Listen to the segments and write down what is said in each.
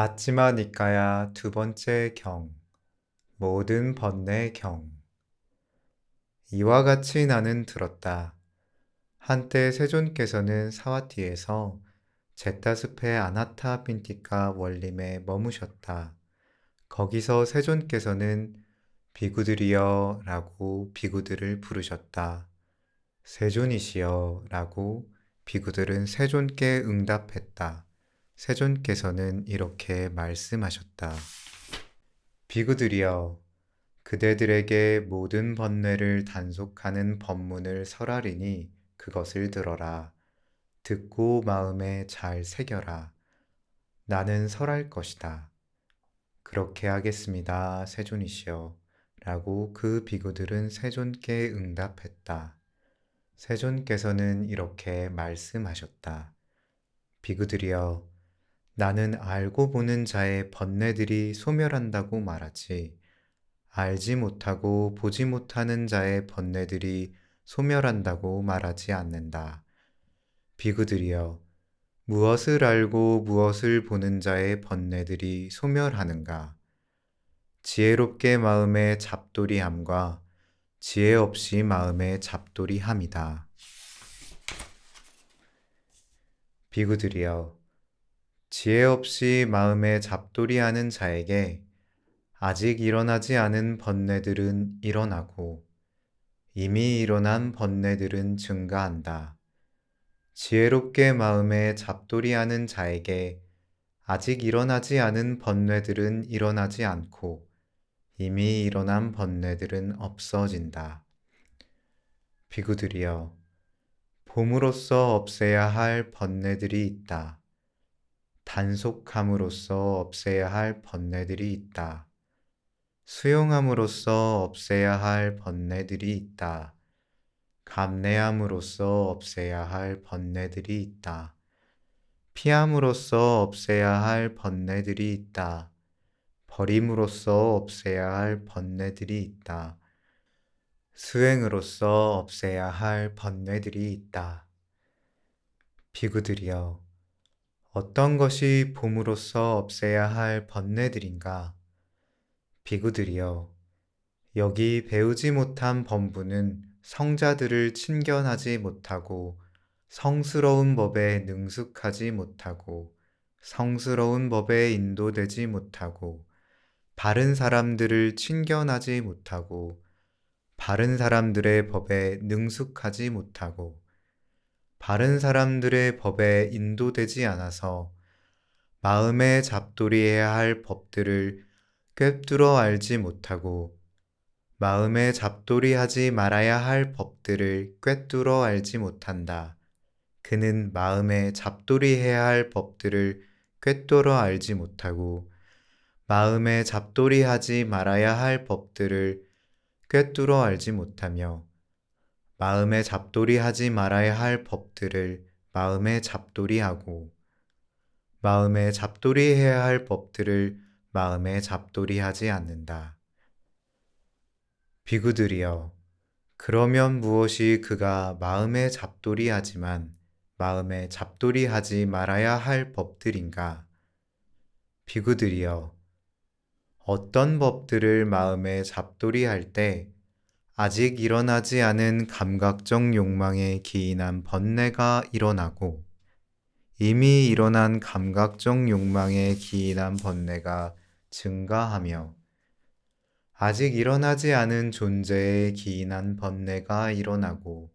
맞지마 니까야 두 번째 경 모든 번뇌 경 이와 같이 나는 들었다. 한때 세존께서는 사와티에서 제타스페 아나타 빈티카 원림에 머무셨다. 거기서 세존께서는 비구들이여 라고 비구들을 부르셨다. 세존이시여 라고 비구들은 세존께 응답했다. 세존께서는 이렇게 말씀하셨다. 비구들이여, 그대들에게 모든 번뇌를 단속하는 법문을 설하리니 그것을 들어라. 듣고 마음에 잘 새겨라. 나는 설할 것이다. 그렇게 하겠습니다, 세존이시여. 라고 그 비구들은 세존께 응답했다. 세존께서는 이렇게 말씀하셨다. 비구들이여, 나는 알고 보는 자의 번뇌들이 소멸한다고 말하지. 알지 못하고 보지 못하는 자의 번뇌들이 소멸한다고 말하지 않는다. 비구들이여, 무엇을 알고 무엇을 보는 자의 번뇌들이 소멸하는가? 지혜롭게 마음에 잡돌이함과 지혜 없이 마음에 잡돌이함이다. 비구들이여, 지혜 없이 마음에 잡돌이하는 자에게 아직 일어나지 않은 번뇌들은 일어나고 이미 일어난 번뇌들은 증가한다. 지혜롭게 마음에 잡돌이하는 자에게 아직 일어나지 않은 번뇌들은 일어나지 않고 이미 일어난 번뇌들은 없어진다. 비구들이여, 봄으로써 없애야 할 번뇌들이 있다. 단속함으로써 없애야 할 번뇌들이 있다. 수용함으로써 없애야 할 번뇌들이 있다. 감내함으로써 없애야 할 번뇌들이 있다. 피함으로써 없애야 할 번뇌들이 있다. 버림으로써 없애야 할 번뇌들이 있다. 수행으로써 없애야 할 번뇌들이 있다. 비구들이여, 어떤 것이 봄으로써 없애야 할 번뇌들인가? 비구들이여, 여기 배우지 못한 범부는 성자들을 친견하지 못하고 성스러운 법에 능숙하지 못하고 성스러운 법에 인도되지 못하고 바른 사람들을 친견하지 못하고 바른 사람들의 법에 능숙하지 못하고 바른 사람들의 법에 인도되지 않아서 마음에 잡돌이해야 할 법들을 꿰뚫어 알지 못하고 마음에 잡돌이하지 말아야 할 법들을 꿰뚫어 알지 못한다. 그는 마음에 잡돌이해야 할 법들을 꿰뚫어 알지 못하고 마음에 잡돌이하지 말아야 할 법들을 꿰뚫어 알지 못하며 마음에 잡돌이하지 말아야 할 법들을 마음에 잡돌이하고 마음에 잡돌이해야 할 법들을 마음에 잡돌이하지 않는다. 비구들이여, 그러면 무엇이 그가 마음에 잡돌이하지만 마음에 잡돌이하지 말아야 할 법들인가? 비구들이여, 어떤 법들을 마음에 잡돌이할 때 아직 일어나지 않은 감각적 욕망에 기인한 번뇌가 일어나고 이미 일어난 감각적 욕망에 기인한 번뇌가 증가하며 아직 일어나지 않은 존재에 기인한 번뇌가 일어나고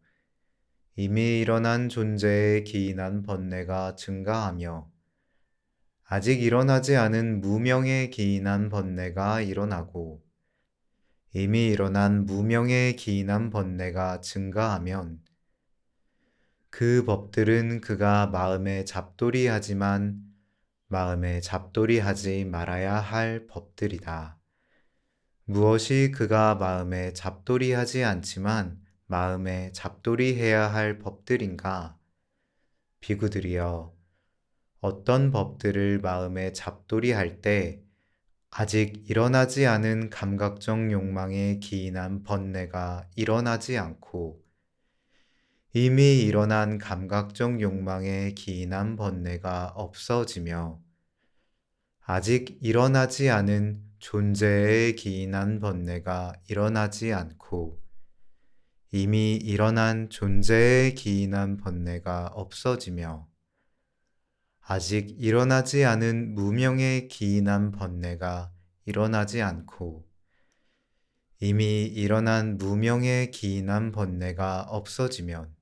이미 일어난 존재에 기인한 번뇌가 증가하며 아직 일어나지 않은 무명에 기인한 번뇌가 일어나고 이미 일어난 무명에 기인한 번뇌가 증가하면 그 법들은 그가 마음에 잡돌이하지만 마음에 잡돌이하지 말아야 할 법들이다. 무엇이 그가 마음에 잡돌이하지 않지만 마음에 잡돌이해야 할 법들인가? 비구들이여, 어떤 법들을 마음에 잡돌이할 때 아직 일어나지 않은 감각적 욕망에 기인한 번뇌가 일어나지 않고 이미 일어난 감각적 욕망에 기인한 번뇌가 없어지며 아직 일어나지 않은 존재에 기인한 번뇌가 일어나지 않고 이미 일어난 존재에 기인한 번뇌가 없어지며 아직 일어나지 않은 무명에 기인한 번뇌가 일어나지 않고 이미 일어난 무명에 기인한 번뇌가 없어지면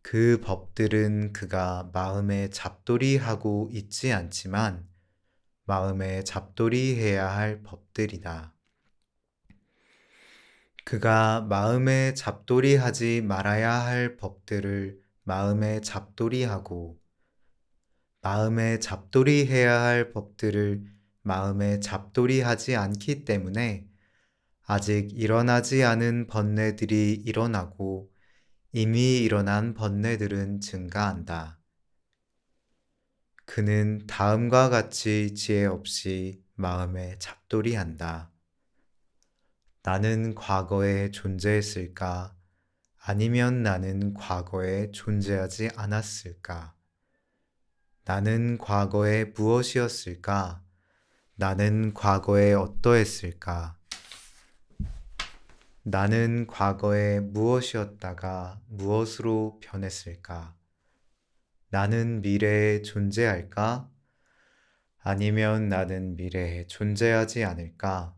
그 법들은 그가 마음에 잡돌이하고 있지 않지만 마음에 잡돌이해야 할 법들이다. 그가 마음에 잡돌이하지 말아야 할 법들을 마음에 잡돌이하고 마음에 잡돌이해야 할 법들을 마음에 잡돌이하지 않기 때문에 아직 일어나지 않은 번뇌들이 일어나고 이미 일어난 번뇌들은 증가한다. 그는 다음과 같이 지혜 없이 마음에 잡돌이한다. 나는 과거에 존재했을까? 아니면 나는 과거에 존재하지 않았을까? 나는 과거에 무엇이었을까? 나는 과거에 어떠했을까? 나는 과거에 무엇이었다가 무엇으로 변했을까? 나는 미래에 존재할까? 아니면 나는 미래에 존재하지 않을까?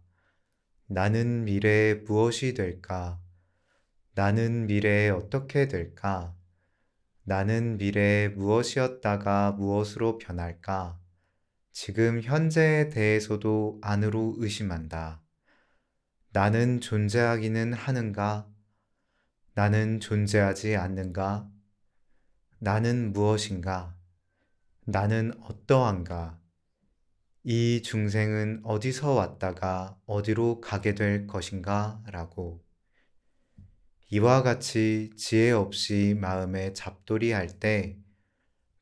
나는 미래에 무엇이 될까? 나는 미래에 어떻게 될까? 나는 미래에 무엇이었다가 무엇으로 변할까? 지금 현재에 대해서도 안으로 의심한다. 나는 존재하기는 하는가? 나는 존재하지 않는가? 나는 무엇인가? 나는 어떠한가? 이 중생은 어디서 왔다가 어디로 가게 될 것인가? 라고. 이와 같이 지혜 없이 마음에 잡돌이 할 때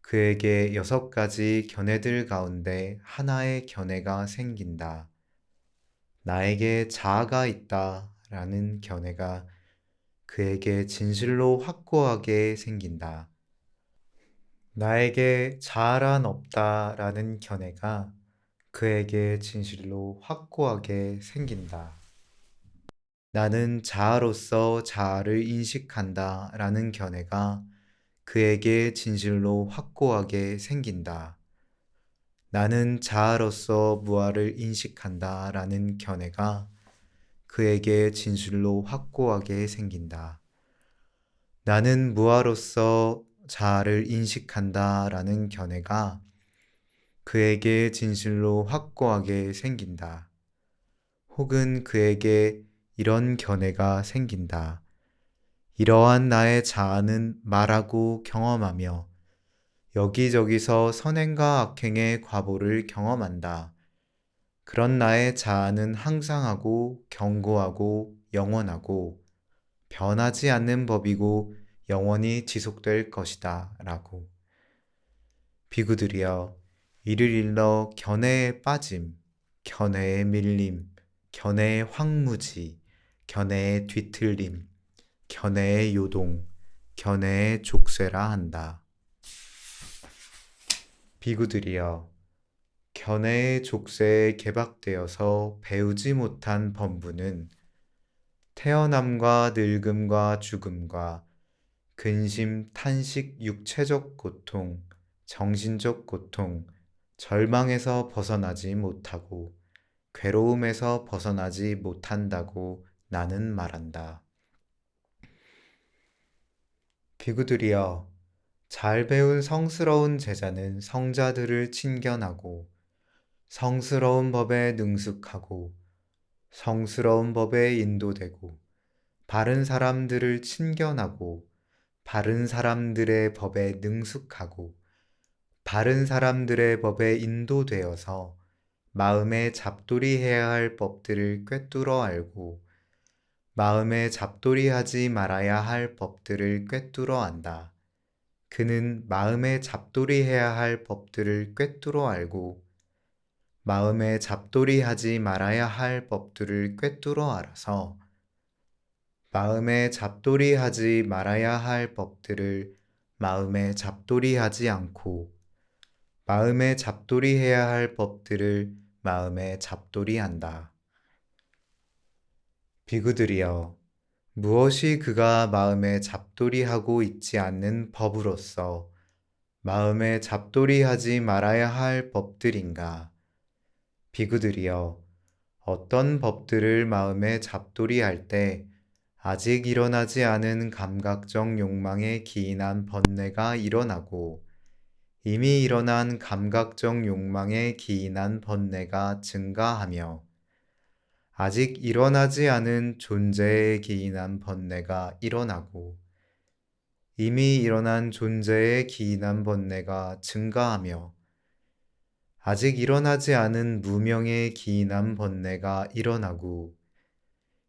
그에게 여섯 가지 견해들 가운데 하나의 견해가 생긴다. 나에게 자아가 있다 라는 견해가 그에게 진실로 확고하게 생긴다. 나에게 자아란 없다 라는 견해가 그에게 진실로 확고하게 생긴다. 나는 자아로서 자아를 인식한다 라는 견해가 그에게 진실로 확고하게 생긴다. 나는 자아로서 무아를 인식한다 라는 견해가 그에게 진실로 확고하게 생긴다. 나는 무아로서 자아를 인식한다 라는 견해가 그에게 진실로 확고하게 생긴다. 혹은 그에게 이런 견해가 생긴다. 이러한 나의 자아는 말하고 경험하며 여기저기서 선행과 악행의 과보를 경험한다. 그런 나의 자아는 항상하고 견고하고 영원하고 변하지 않는 법이고 영원히 지속될 것이다. 라고. 비구들이여, 이를 일러 견해에 빠짐, 견해에 밀림, 견해에 황무지, 견해에 뒤틀림, 견해에 요동, 견해에 족쇄라 한다. 비구들이여, 견해의 족쇄에 개박되어서 배우지 못한 범부는 태어남과 늙음과 죽음과 근심, 탄식, 육체적 고통, 정신적 고통, 절망에서 벗어나지 못하고 괴로움에서 벗어나지 못한다고 나는 말한다. 비구들이여, 잘 배운 성스러운 제자는 성자들을 친견하고 성스러운 법에 능숙하고 성스러운 법에 인도되고 바른 사람들을 친견하고 바른 사람들의 법에 능숙하고 바른 사람들의 법에 인도되어서 마음에 잡돌이 해야 할 법들을 꿰뚫어 알고 마음에 잡돌이 하지 말아야 할 법들을 꿰뚫어 안다. 그는 마음에 잡돌이 해야 할 법들을 꿰뚫어 알고 마음에 잡돌이 하지 말아야 할 법들을 꿰뚫어 알아서 마음에 잡돌이 하지 말아야 할 법들을 마음에 잡돌이 하지 않고 마음에 잡돌이해야 할 법들을 마음에 잡돌이한다. 비구들이여, 무엇이 그가 마음에 잡돌이하고 있지 않는 법으로서 마음에 잡돌이하지 말아야 할 법들인가? 비구들이여, 어떤 법들을 마음에 잡돌이할 때 아직 일어나지 않은 감각적 욕망에 기인한 번뇌가 일어나고 이미 일어난 감각적 욕망에 기인한 번뇌가 증가하며 아직 일어나지 않은 존재에 기인한 번뇌가 일어나고 이미 일어난 존재에 기인한 번뇌가 증가하며 아직 일어나지 않은 무명에 기인한 번뇌가 일어나고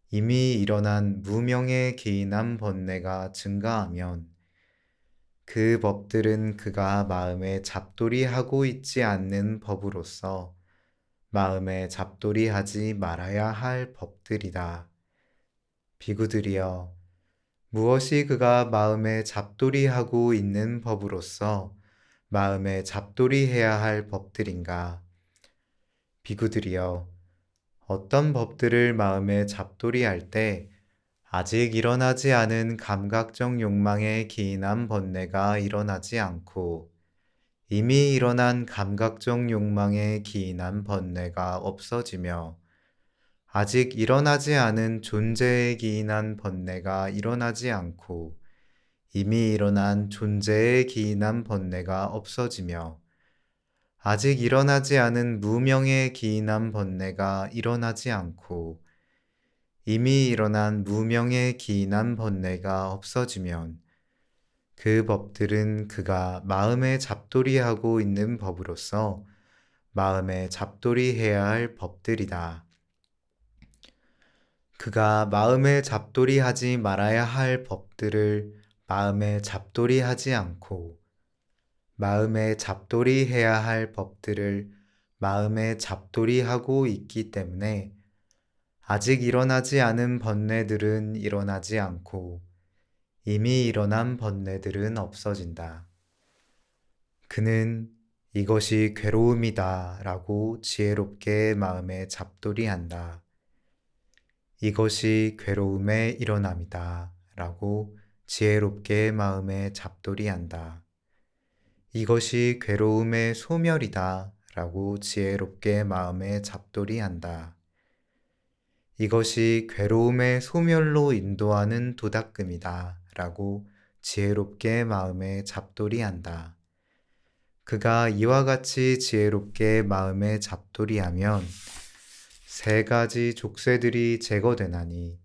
이미 일어난 무명에 기인한 번뇌가 증가하면 그 법들은 그가 마음에 잡돌이하고 있지 않는 법으로서 마음에 잡돌이하지 말아야 할 법들이다. 비구들이여, 무엇이 그가 마음에 잡돌이하고 있는 법으로서 마음에 잡돌이해야 할 법들인가? 비구들이여, 어떤 법들을 마음에 잡돌이할 때 아직 일어나지 않은 감각적 욕망에 기인한 번뇌가 일어나지 않고 이미 일어난 감각적 욕망에 기인한 번뇌가 없어지며 아직 일어나지 않은 존재에 기인한 번뇌가 일어나지 않고 이미 일어난 존재에 기인한 번뇌가 없어지며 아직 일어나지 않은 무명에 기인한 번뇌가 일어나지 않고 이미 일어난 무명에 기인한 번뇌가 없어지면 그 법들은 그가 마음에 잡돌이하고 있는 법으로서 마음에 잡돌이해야 할 법들이다. 그가 마음에 잡돌이하지 말아야 할 법들을 마음에 잡돌이하지 않고 마음에 잡돌이해야 할 법들을 마음에 잡돌이하고 있기 때문에 아직 일어나지 않은 번뇌들은 일어나지 않고 이미 일어난 번뇌들은 없어진다. 그는 이것이 괴로움이다 라고 지혜롭게 마음에 잡돌이한다. 이것이 괴로움의 일어남이다 라고 지혜롭게 마음에 잡돌이한다. 이것이 괴로움의 소멸이다 라고 지혜롭게 마음에 잡돌이한다. 이것이 괴로움의 소멸로 인도하는 도닦음이다. 라고 지혜롭게 마음에 잡돌이한다. 그가 이와 같이 지혜롭게 마음에 잡돌이하면 세 가지 족쇄들이 제거되나니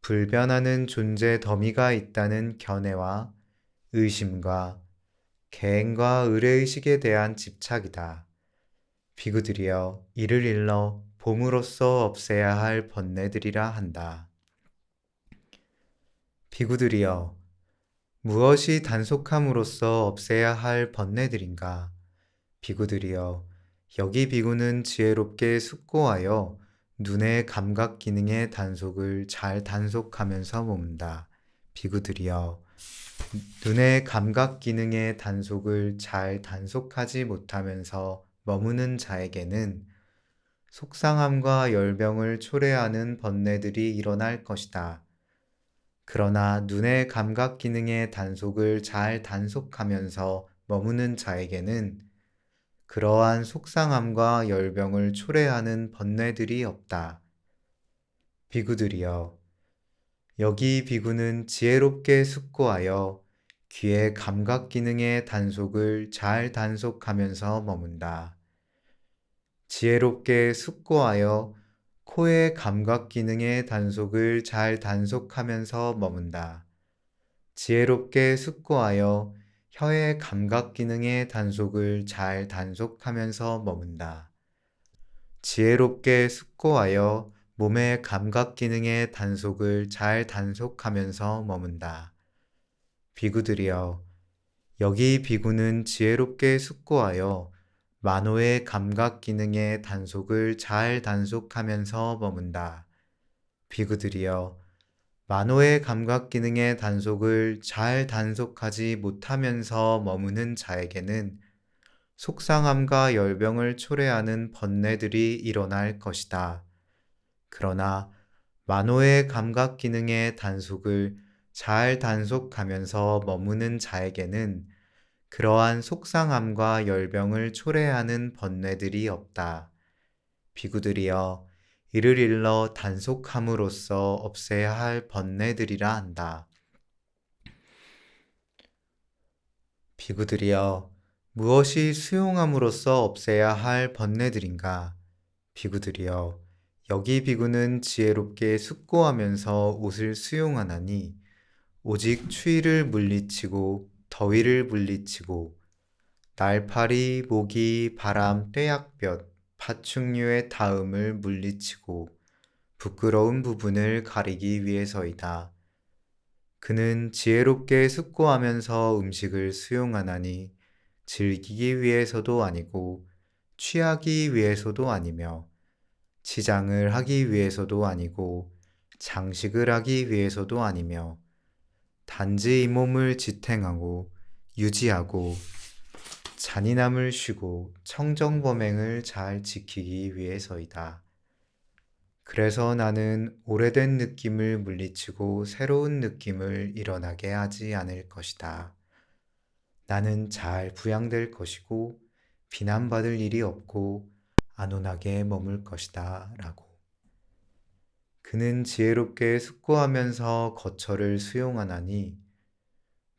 불변하는 존재 더미가 있다는 견해와 의심과 개행과 의뢰의식에 대한 집착이다. 비구들이여 이를 일러 봄으로써 없애야 할 번뇌들이라 한다. 비구들이여 무엇이 단속함으로써 없애야 할 번뇌들인가? 비구들이여 여기 비구는 지혜롭게 숙고하여 눈의 감각 기능의 단속을 잘 단속하면서 몸다. 비구들이여 눈의 감각 기능의 단속을 잘 단속하지 못하면서 머무는 자에게는 속상함과 열병을 초래하는 번뇌들이 일어날 것이다. 그러나 눈의 감각 기능의 단속을 잘 단속하면서 머무는 자에게는 그러한 속상함과 열병을 초래하는 번뇌들이 없다. 비구들이여, 여기 비구는 지혜롭게 숙고하여 귀의 감각 기능의 단속을 잘 단속하면서 머문다. 지혜롭게 숙고하여 코의 감각 기능의 단속을 잘 단속하면서 머문다. 지혜롭게 숙고하여 혀의 감각 기능의 단속을 잘 단속하면서 머문다. 지혜롭게 숙고하여 몸의 감각 기능의 단속을 잘 단속하면서 머문다. 비구들이여, 여기 비구는 지혜롭게 숙고하여 만호의 감각 기능의 단속을 잘 단속하면서 머문다. 비구들이여, 만호의 감각 기능의 단속을 잘 단속하지 못하면서 머무는 자에게는 속상함과 열병을 초래하는 번뇌들이 일어날 것이다. 그러나 만호의 감각 기능의 단속을 잘 단속하면서 머무는 자에게는 그러한 속상함과 열병을 초래하는 번뇌들이 없다. 비구들이여 이를 일러 단속함으로써 없애야 할 번뇌들이라 한다. 비구들이여 무엇이 수용함으로써 없애야 할 번뇌들인가? 비구들이여 여기 비구는 지혜롭게 숙고하면서 옷을 수용하나니 오직 추위를 물리치고 더위를 물리치고 날파리, 모기, 바람, 떼약볕, 파충류의 다음을 물리치고 부끄러운 부분을 가리기 위해서이다. 그는 지혜롭게 숙고하면서 음식을 수용하나니 즐기기 위해서도 아니고 취하기 위해서도 아니며 치장을 하기 위해서도 아니고 장식을 하기 위해서도 아니며 단지 이 몸을 지탱하고 유지하고 잔인함을 쉬고 청정범행을 잘 지키기 위해서이다. 그래서 나는 오래된 느낌을 물리치고 새로운 느낌을 일어나게 하지 않을 것이다. 나는 잘 부양될 것이고 비난받을 일이 없고 안온하게 머물 것이다. 라고. 그는 지혜롭게 숙고하면서 거처를 수용하나니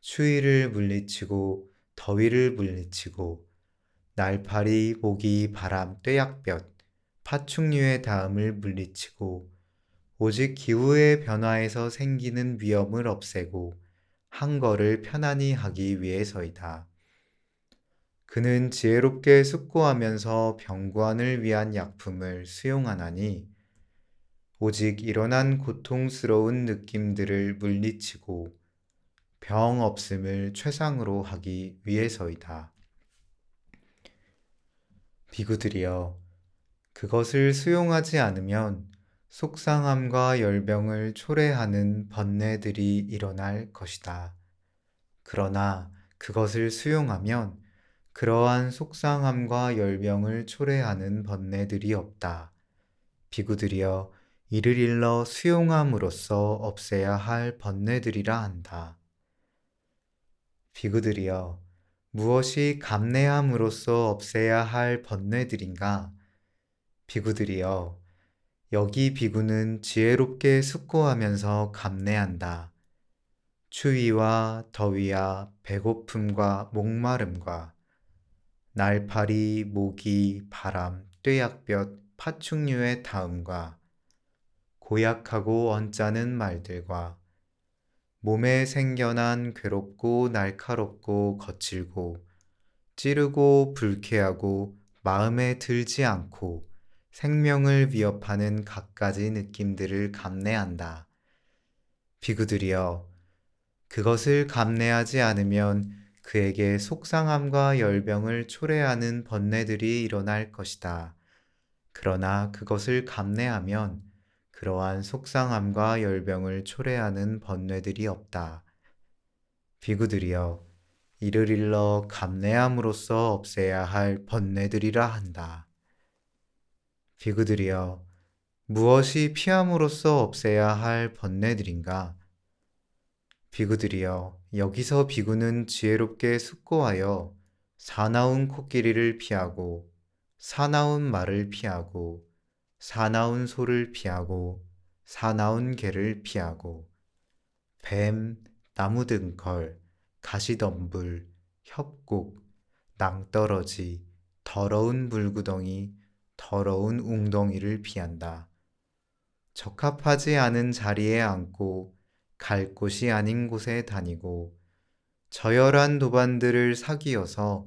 추위를 물리치고 더위를 물리치고 날파리, 모기, 바람, 떼약볕, 파충류의 다음을 물리치고 오직 기후의 변화에서 생기는 위험을 없애고 한 거를 편안히 하기 위해서이다. 그는 지혜롭게 숙고하면서 병관을 위한 약품을 수용하나니 오직 일어난 고통스러운 느낌들을 물리치고 병 없음을 최상으로 하기 위해서이다. 비구들이여, 그것을 수용하지 않으면 속상함과 열병을 초래하는 번뇌들이 일어날 것이다. 그러나 그것을 수용하면 그러한 속상함과 열병을 초래하는 번뇌들이 없다. 비구들이여, 이를 일러 수용함으로써 없애야 할 번뇌들이라 한다. 비구들이여 무엇이 감내함으로써 없애야 할 번뇌들인가? 비구들이여 여기 비구는 지혜롭게 숙고하면서 감내한다. 추위와 더위와 배고픔과 목마름과 날파리, 모기, 바람, 떼약볕, 파충류의 다음과 고약하고 언짢은 말들과 몸에 생겨난 괴롭고 날카롭고 거칠고 찌르고 불쾌하고 마음에 들지 않고 생명을 위협하는 갖가지 느낌들을 감내한다. 비구들이여, 그것을 감내하지 않으면 그에게 속상함과 열병을 초래하는 번뇌들이 일어날 것이다. 그러나 그것을 감내하면 그러한 속상함과 열병을 초래하는 번뇌들이 없다. 비구들이여, 이를 일러 감내함으로써 없애야 할 번뇌들이라 한다. 비구들이여, 무엇이 피함으로써 없애야 할 번뇌들인가? 비구들이여, 여기서 비구는 지혜롭게 숙고하여 사나운 코끼리를 피하고 사나운 말을 피하고 사나운 소를 피하고 사나운 개를 피하고 뱀, 나무등컬, 가시덤불, 협곡, 낭떠러지, 더러운 물구덩이, 더러운 웅덩이를 피한다. 적합하지 않은 자리에 앉고 갈 곳이 아닌 곳에 다니고 저열한 도반들을 사귀어서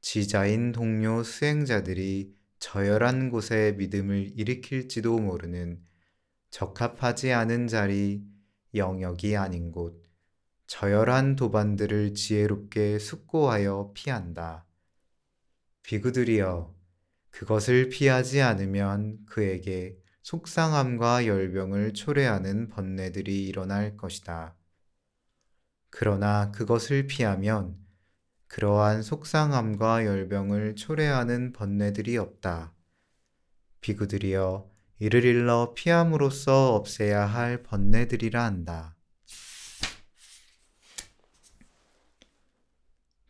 지자인 동료 수행자들이 저열한 곳에 믿음을 일으킬지도 모르는 적합하지 않은 자리, 영역이 아닌 곳, 저열한 도반들을 지혜롭게 숙고하여 피한다. 비구들이여, 그것을 피하지 않으면 그에게 속상함과 열병을 초래하는 번뇌들이 일어날 것이다. 그러나 그것을 피하면 그러한 속상함과 열병을 초래하는 번뇌들이 없다. 비구들이여 이를 일러 피함으로써 없애야 할 번뇌들이라 한다.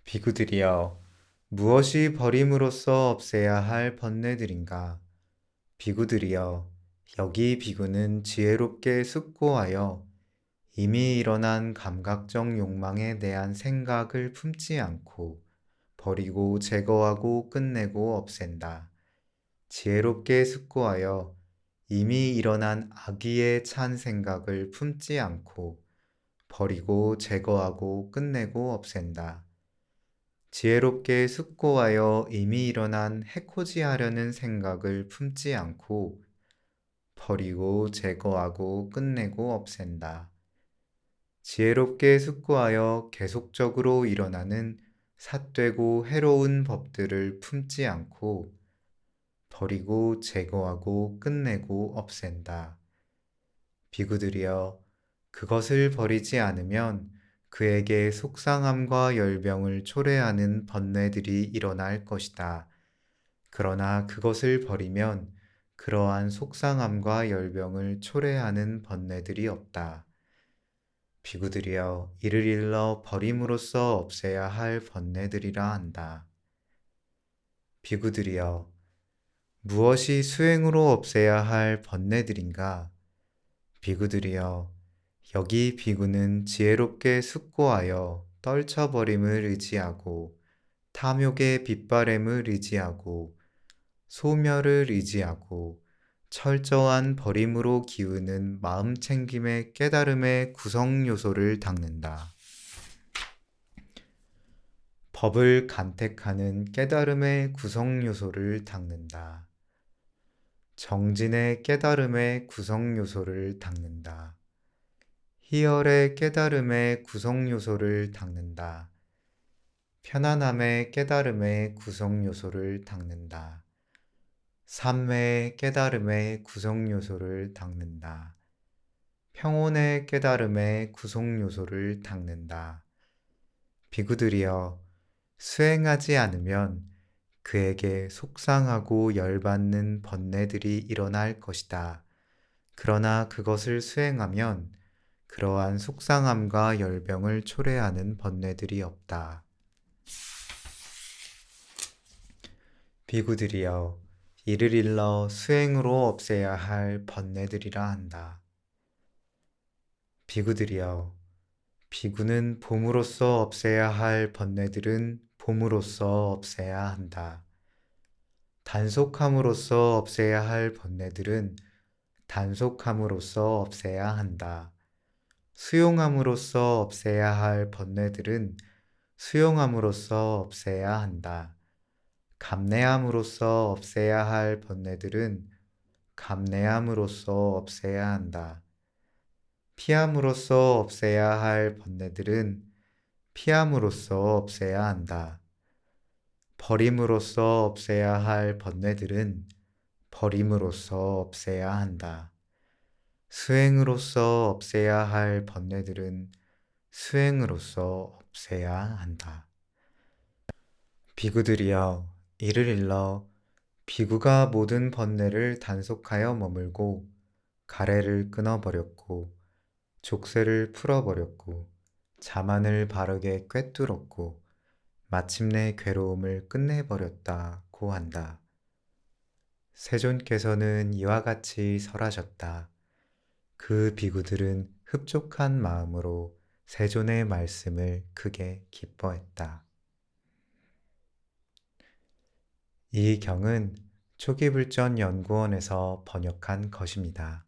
비구들이여 무엇이 버림으로써 없애야 할 번뇌들인가? 비구들이여 여기 비구는 지혜롭게 숙고하여 이미 일어난 감각적 욕망에 대한 생각을 품지 않고 버리고 제거하고 끝내고 없앤다. 지혜롭게 숙고하여 이미 일어난 악의에 찬 생각을 품지 않고 버리고 제거하고 끝내고 없앤다. 지혜롭게 숙고하여 이미 일어난 해코지하려는 생각을 품지 않고 버리고 제거하고 끝내고 없앤다. 지혜롭게 숙고하여 계속적으로 일어나는 삿되고 해로운 법들을 품지 않고 버리고 제거하고 끝내고 없앤다. 비구들이여 그것을 버리지 않으면 그에게 속상함과 열병을 초래하는 번뇌들이 일어날 것이다. 그러나 그것을 버리면 그러한 속상함과 열병을 초래하는 번뇌들이 없다. 비구들이여 이를 일러 버림으로써 없애야 할 번뇌들이라 한다. 비구들이여 무엇이 수행으로 없애야 할 번뇌들인가? 비구들이여 여기 비구는 지혜롭게 숙고하여 떨쳐버림을 의지하고 탐욕의 빗바램을 의지하고 소멸을 의지하고 철저한 버림으로 기우는 마음 챙김의 깨달음의 구성 요소를 닦는다. 법을 간택하는 깨달음의 구성 요소를 닦는다. 정진의 깨달음의 구성 요소를 닦는다. 희열의 깨달음의 구성 요소를 닦는다. 편안함의 깨달음의 구성 요소를 닦는다. 삼매의 깨달음의 구성 요소를 닦는다. 평온의 깨달음의 구성 요소를 닦는다. 비구들이여 수행하지 않으면 그에게 속상하고 열받는 번뇌들이 일어날 것이다. 그러나 그것을 수행하면 그러한 속상함과 열병을 초래하는 번뇌들이 없다. 비구들이여 이를 일러 수행으로 없애야 할 번뇌들이라 한다. 비구들이여 비구는 봄으로써 없애야 할 번뇌들은 봄으로써 없애야 한다. 단속함으로써 없애야 할 번뇌들은 단속함으로써 없애야 한다. 수용함으로써 없애야 할 번뇌들은 수용함으로써 없애야 한다. 감내함으로써 없애야 할 번뇌들은 감내함으로써 없애야 한다. 피함으로써 없애야 할 번뇌들은 피함으로써 없애야 한다. 버림으로써 없애야 할 번뇌들은 버림으로써 없애야 한다. 수행으로써 없애야 할 번뇌들은 수행으로써 없애야 한다. 비구들이여 이를 일러 비구가 모든 번뇌를 단속하여 머물고 가래를 끊어버렸고 족쇄를 풀어버렸고 자만을 바르게 꿰뚫었고 마침내 괴로움을 끝내버렸다고 한다. 세존께서는 이와 같이 설하셨다. 그 비구들은 흡족한 마음으로 세존의 말씀을 크게 기뻐했다. 이 경은 초기불전 연구원에서 번역한 것입니다.